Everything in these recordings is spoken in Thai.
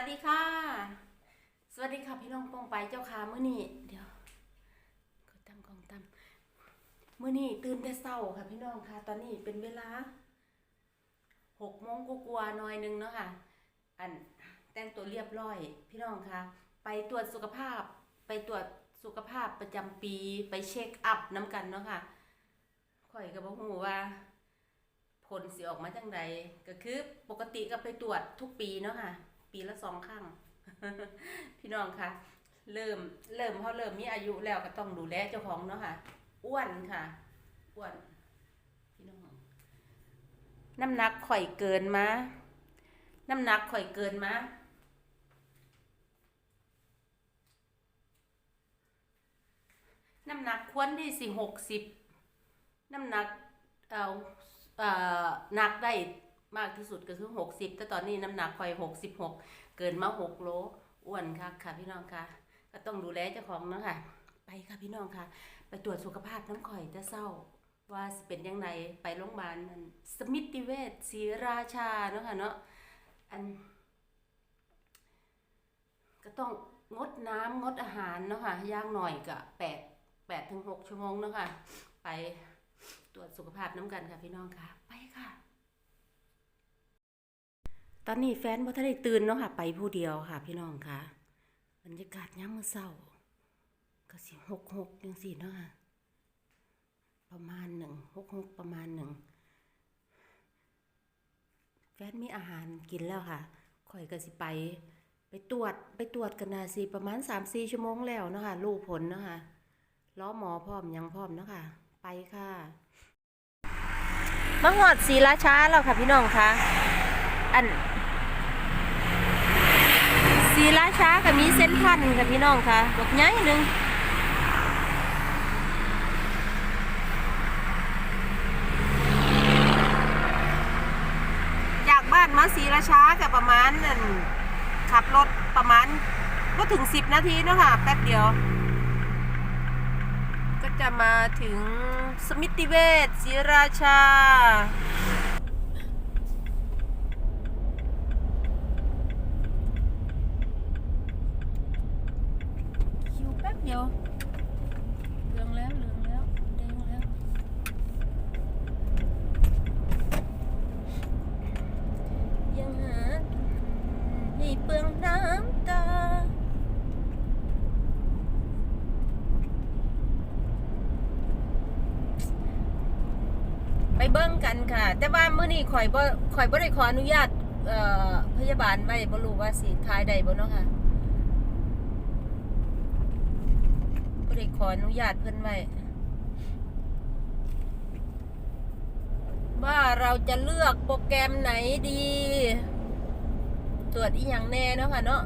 วัสดีค่ะ สวัสดีค่ะพี่น้องปองไปเจ้าค่ะมื้อนี้เดี๋ยวกดตั้งกล้องตั้งมื้อนี้ตื่นแต่เช้าค่ะ พี่น้องค่ะ ตอนนี้เป็นเวลาหกโมงกว่าๆหน่อยหนึงเนาะค่ะ อันแต่งตัวเรียบร้อย พี่น้องค่ะ ไปตรวจสุขภาพ ไปตรวจสุขภาพประจำปีไปเช็คอัพน้ำกันเนาะค่ะข่อยก็บ่ฮู้ว่า ผลสิออกมาจังใดก็คือปกติก็ไปตรวจทุกปีเนาะค่ะ ปีละสองครั้ง พี่น้องคะเริ่มเริ่มเขาเริ่มมีอายุแล้วก็ต้องดูแลเจ้าของเนาะค่ะ อ้วนค่ะ อ้วน พี่น้อง น้ำหนักข่อยเกินมา น้ำหนักข่อยเกินมาน้ำหนักควรที่สิหกสิบน้ำหนักเอ่อเอ่อหนักได้ มากที่สุดก็คือหกสิบแต่ตอนนี้น้ำหนักข่อยหกสิบหกเกินมาหกโลอ้วนค่ะค่ะพี่น้องค่ะ ก็ต้องดูแลเจ้าของเนาะค่ะ ไปค่ะพี่น้องค่ะ ไปตรวจสุขภาพน้ำข่อยจะเศร้า ว่าเป็นยังไงไปโรงพยาบาลสมิติเวชศรีราชาเนาะค่ะเนาะอัน ก็ต้องงดน้ำงดอาหารเนาะค่ะย่างหน่อยก็แปดแปดถึงหกชั่วโมงเนาะค่ะ ไปตรวจสุขภาพน้ำกันค่ะพี่น้องค่ะ ไปค่ะ ตอนนี้แฟนบ่ทันได้ตื่นเนาะค่ะ ไปผู้เดียวค่ะ พี่น้องค่ะบรรยากาศยามมื้อเช้าก็สิหกหกจังซี่เนาะค่ะ ประมาณหนึ่งหกหกประมาณหนึ่งแฟนมีอาหารกินแล้วค่ะข่อยก็สิไป ไปตรวจไปตรวจกันนาสิประมาณสามสี่ชั่วโมงแล้วเนาะค่ะรู้ผลเนาะค่ะล้อหมอพร้อมยังพร้อมเนาะค่ะ ไปค่ะมาหอดศรีราชาแล้วค่ะพี่น้องค่ะ อัน ศรีราชาก็มีเส้นพันค่ะพี่น้องค่ะดอกใหญ่หนึ่งจากบ้านมาศรีราชากับประมาณนั่นขับรถประมาณก็ถึงสิบนาทีเนาะค่ะแป๊บเดียว ก็จะมาถึงสมิติเวชศรีราชา คิวแป๊บ เดียวเหลืองแล้วเหลืองแล้วแดงแล้ว ยังหาให้เปลืองน้ำตาไปเบิ้งกันค่ะ แต่ว่าเมื้อนี้ข่อยบ่ข่อยบ่ได้ขออนุญาตพยาบาลไว้บ่รู้ว่าสิทายได้บ่เนาะค่ะ ได้ขออนุญาตเพิ่นไว้ว่าเราจะเลือกโปรแกรมไหนดี ตรวจอีหยังแน่เนาะค่ะเนาะ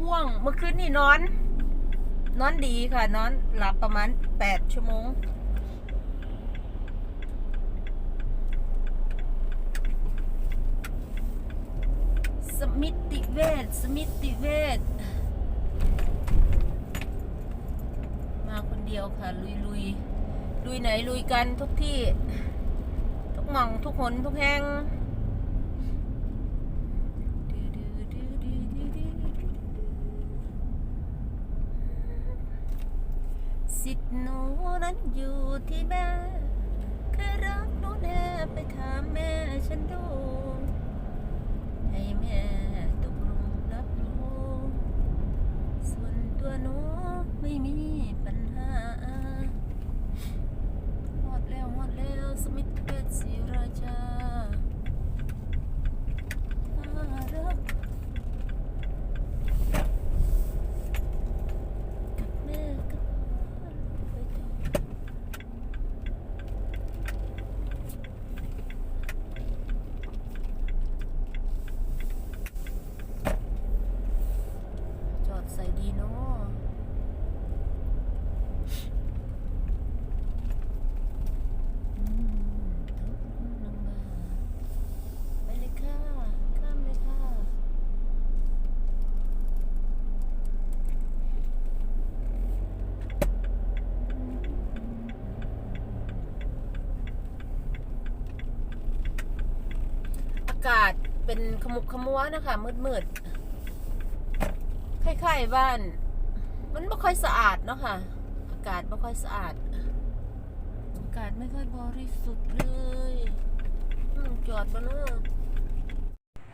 ง่วงเมื่อคืนนี่นอน นอนดีค่ะ นอนหลับประมาณ8ชั่วโมง ส มิติเวชสมิติเวชมาคนเดียวค่ะ ลุยลุยลุยไหนลุยกันทุกที่ ทุกหม่องทุกหนทุกแห่งสิทธิ์หนูนั้นอยู่ที่แม่แค่รักหนูแน่ไปถามแม่ฉันดูให้แม่ตกลงรับรู้ ส่วนตัวหนู ไม่มีปัญหาหมดแล้วหมดแล้วสมิธเวชศรีราชาน่ารักกับแม่กับไปต่อจอดใส่ดีเนาะากาศ เป็นขมุกขมัวนะคะมืดมืดๆคล้ายๆบ้าน มันไม่ค่อยสะอาดเนาะค่ะ อากาศไม่ค่อยสะอาด อากาศไม่ค่อยบริสุทธิ์เลยอืมจอดบนเนอะ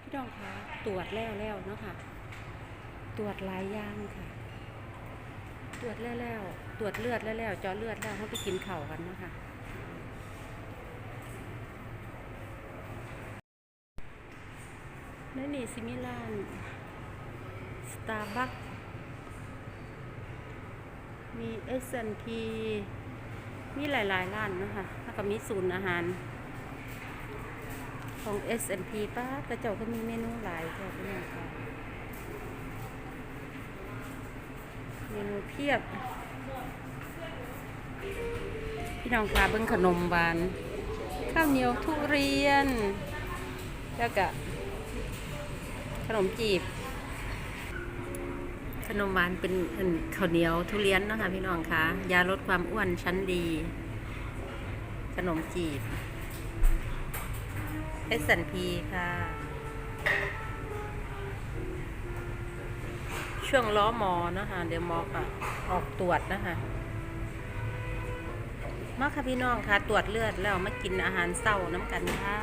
พี่ดองคะตรวจแล้วแล้วเนาะค่ะ ตรวจหลายอย่างค่ะ ตรวจแล้วแล้วตรวจเลือดแล้วแล้วเจาะเลือดแล้วเขาไปกินเข้ากันเนาะค่ะ นั่นนี่ซิมิลานสตาร์บัคมี S&P มีหลายๆร้านนะคะแล้วก็มีศูนย์อาหาร ของ S&P ป้ากระเจ้าก็มีเมนูหลายค่ะพี่น้ค่ะเมนูเพียบ พี่น้องค่ะเบิ้งขนมหวาน ข้าวเหนียวทุเรียน แล้วก็ ขนมจีบ ขนมหวานเป็นข้าวเหนียวทุเรียนนะคะพี่น้องคะยาลดความอ้วนชั้นดี ขนมจีบเอสันพีค่ะ ช่วงล้อมอนะคะเดี๋ยวมอก็ออกตรวจนะคะมาค่ะพี่น้องค่ะ ตรวจเลือดแล้วมากินอาหารเศร้าน้ำกันค่ะ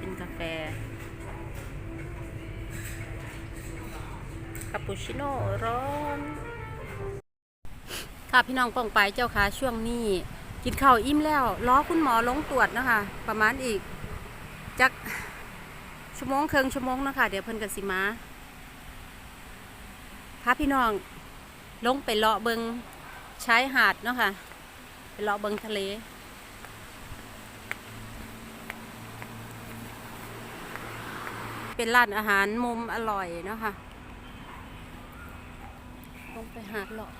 กินกาแฟ คาปูชิโน่ร้อน ค่ะพี่น้องป้องไปเจ้าค่ะช่วงนี้กินข้าวอิ่มแล้วล้อคุณหมอลงตรวจนะคะ ประมาณอีกจักชั่วโมงเครึ่งชั่วโมงนะคะเดี๋ยวเพิ่นกันสิมาพาพี่น้องลงไปเลาะเบิงชายหาดเนาะค่ะไปเลาะเบิงทะเลเป็นร้านอาหารมุมอร่อยเนาะค่ะ หาหรอก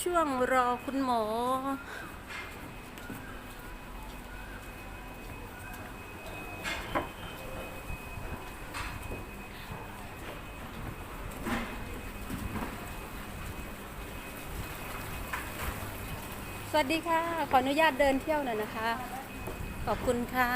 ช่วงรอคุณหมอ สวัสดีค่ะ ขออนุญาตเดินเที่ยวหน่อยนะคะ ขอบคุณค่ะ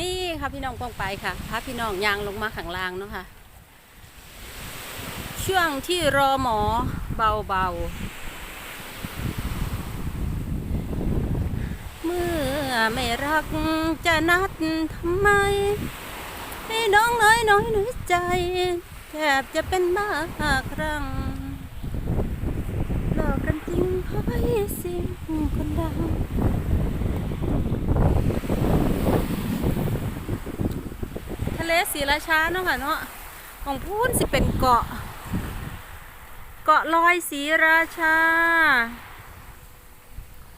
นี่ค่ะพี่น้องปองไปค่ะพาพี่น้องยางลงมาข้างล่างเนาะค่ะ ช่วงที่รอหมอเบาๆ เมื่อไม่รักจะนัดทำไม ให้น้องน้อยน้อยน้อยใจ แทบจะเป็นบ้าครั้งหลอกกันจริงเพราะให้เสียงคนดัง ทะ เลศรีราชาเนาะค่ะเนาะของพูนสิเป็นเกาะ เกาะลอยศรีราชา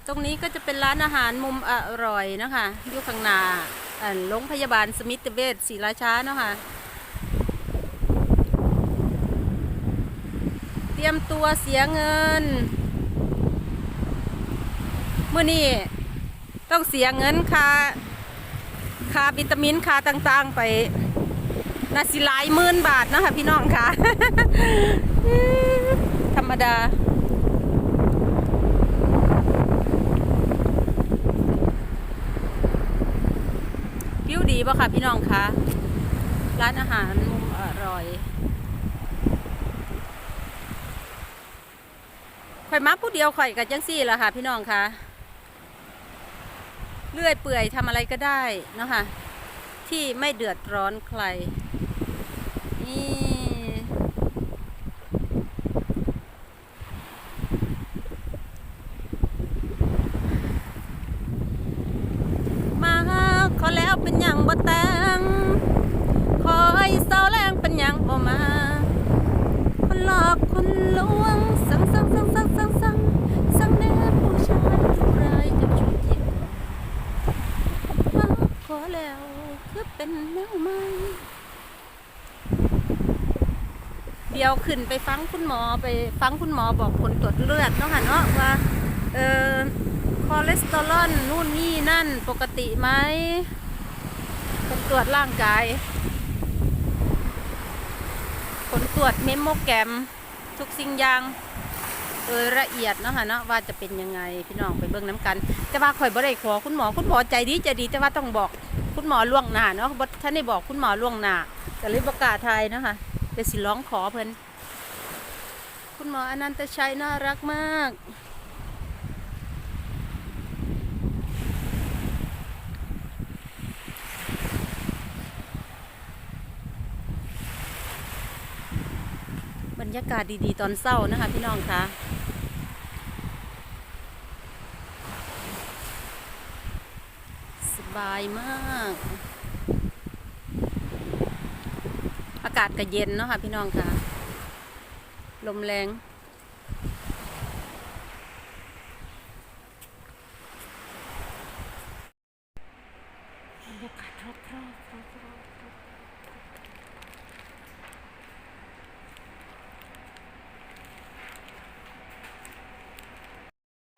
ตรงนี้ก็จะเป็นร้านอาหารมุมอร่อยนะคะอยู่ข้างหน้าโรงพยาบาลสมิติเวชศรีราชาเนาะค่ะ เตรียมตัวเสียเงิน เมื่อนี้ต้องเสียเงินค่ะค่าวิตามินค่าต่างๆไป น่าสิหลายหมื่นบาทนะคะพี่น้องค่ะ ธรรมดาวิวดีป่ะค่ะพี่น้องคะร้านอาหารมุมอร่อยข่อยมาผู้เดียวข่อยกับจังซี่แหละค่ะ พี่น้องคะเลื่อยเปื่อยทำอะไรก็ได้นะคะที่ไม่เดือดร้อนใคร นี่มาขอแล้วเป็นอย่างบ่ แต่งขอให้เศร้าแรงเป็นอย่างบ่มา คนหลอกคนลวง สังสังสังสังสังสังสังแน่ผู้ชายผู้ร้ายจะช่วยจิตมาขอแล้วคือเป็นแนวใหม่เดี๋ยวขึ้นไปฟังคุณหมอไปฟังคุณหมอบอกผลตรวจเลือดเนาะค่ะเนาะว่าเออคอเลสเตอรอลนู่นนี่นั่นปกติไหม ตรวจร่างกาย ผลตรวจเมมโมแกรม ทุกสิ่งอย่าง โดยละเอียดเนาะค่ะเนาะว่าจะเป็นยังไงพี่น้องไปเบิ่งน้กัน แต่ว่าข่อยบ่ได้ขอคุณหมอคุณหมอใจดีใจดีแต่ว่าต้องบอกคุณหมอล่วงหน้าเนาะบท่านได้บอกคุณหมอล่วงหน้าก็เลยประกาศทยเนาะค่ะเดี๋ยวสิร้องขอเพิ่นคุณหมออนันตชัยน่ารักมาก รรยากาศดีๆ ตอนเศร้านะคะพี่น้องคะสบายมาก อากาศก็เย็นเนาะค่ะพี่น้องคะลมแรงบรรยากาศรอบๆ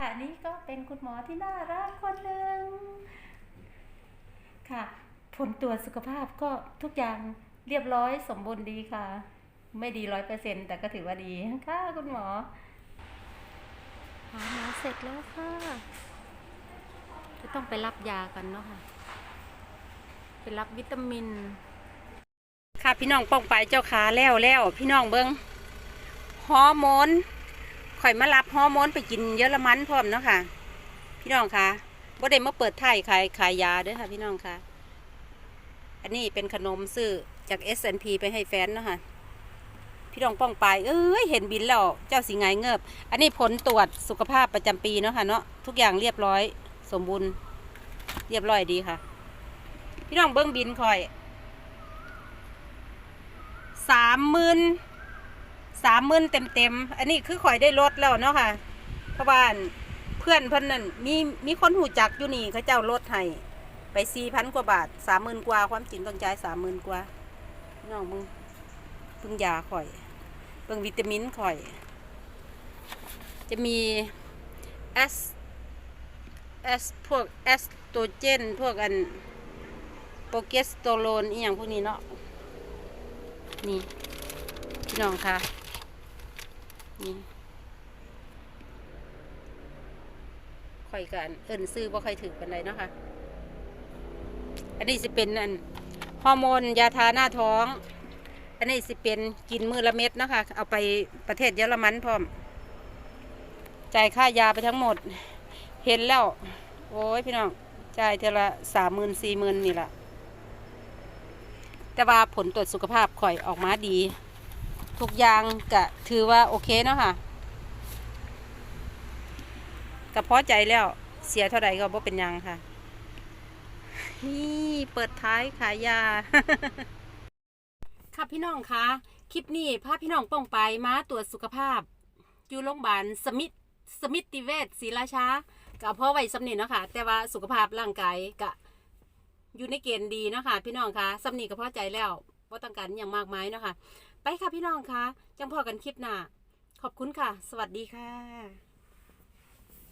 ค่ะนี่ก็ เป็นคุณหมอที่น่ารักคนหนึ่งค่ะ ผลตรวจสุขภาพก็ทุกอย่างเรียบร้อยสมบูรณ์ดีค่ะ ไม่ดีร้อยเปอร์เซ็นแต่ก็ถือว่าดีค่ะคุณหมอหาหมอเสร็จแล้วค่ะจะต้องไปรับยากันเนาะค่ะ ไปรับวิตามิน ค่ะพี่น้องป้องไปเจ้าขาแล้วแล้วพี่น้องเบิงฮอร์โมนข่อยมารับฮอร์โมนไปกินเยอรมันพร้อมเนาะค่ะ พี่น้องคะบ่ได้มาเปิดท้ายขายขายยาเด้อค่ะ พี่น้องคะอันนี้เป็นขนมซื้อจาก S&P ไปให้แฟนเนาะค่ะ พี่น้องป้องไปเอ้ยเห็นบินแล้วเจ้าสิงไงเงิบอันนี้ผลตรวจสุขภาพประจำปีเนาะค่ะเนาะทุกอย่างเรียบร้อยสมบูรณ์เรียบร้อยดีค่ะ พี่น้องเบิ้งบินข่อยสามหมื่นสามหมื่นเต็มเต็มอันนี้คือข่อยได้ลดแล้วเนาะค่ะเพราะว่า พื่อนเพิ่นนั่นมีมีคนหูจักอยู่นี่เขาเจ้าลดให้ไปสี่พันกว่าบาทสามหมื่นกว่าความจริงต้องจ่ายสามหมื่นกว่าน้องมึงเพิ่งยาข่อยเบิ่งวิตามินข่อย จะมีเอสเอสพวกเอสโตรเจน พวกอันโปรเกสโตโรนอีหยังพวกนี้เนาะนี่พี่น้องคะนี่ ค่อยกันเอินซื้อว่าค่อยถือเป็นไรเนาะคะอันนี้สิเป็นอันฮอร์โมนยาทาหน้าท้อง อันนี้สิเป็นกินมือละเม็ดนะคะ เอาไปประเทศเยอรมันพร้อม จ่ายค่ายาไปทั้งหมด เห็นแล้ว โอ้ยพี่น้อง จ่ายเทอละสามหมื่นสี่หมื่นนี่แหละแต่ว่าผลตรวจสุขภาพข่อยออกมาดี ทุกอย่างก็ถือว่าโอเคเนาะค่ะ ก็พอใจแล้ว เสียเท่าไหร่ก็บ่เป็นยังค่ะ นี่เปิดท้ายขายยา ค่ะพี่น้องคะคลิปนี้พาพี่น้องป้องไปมาตรวจสุขภาพ อยู่โรงพยาบาลสมิธสมิติเวชศรีราชาก็เพราะไว้สำเนีเนาะค่ะ แต่ว่าสุขภาพร่างกายก็อยู่ในเกณฑ์ดีเนาะค่ะ พี่น้องคะสำนีก็พอใจแล้วว่าต้องการอย่างมากมายเนาะค่ะ ไปค่ะพี่น้องคะจังพอกันคลิปหน้าขอบคุณค่ะ สวัสดีค่ะ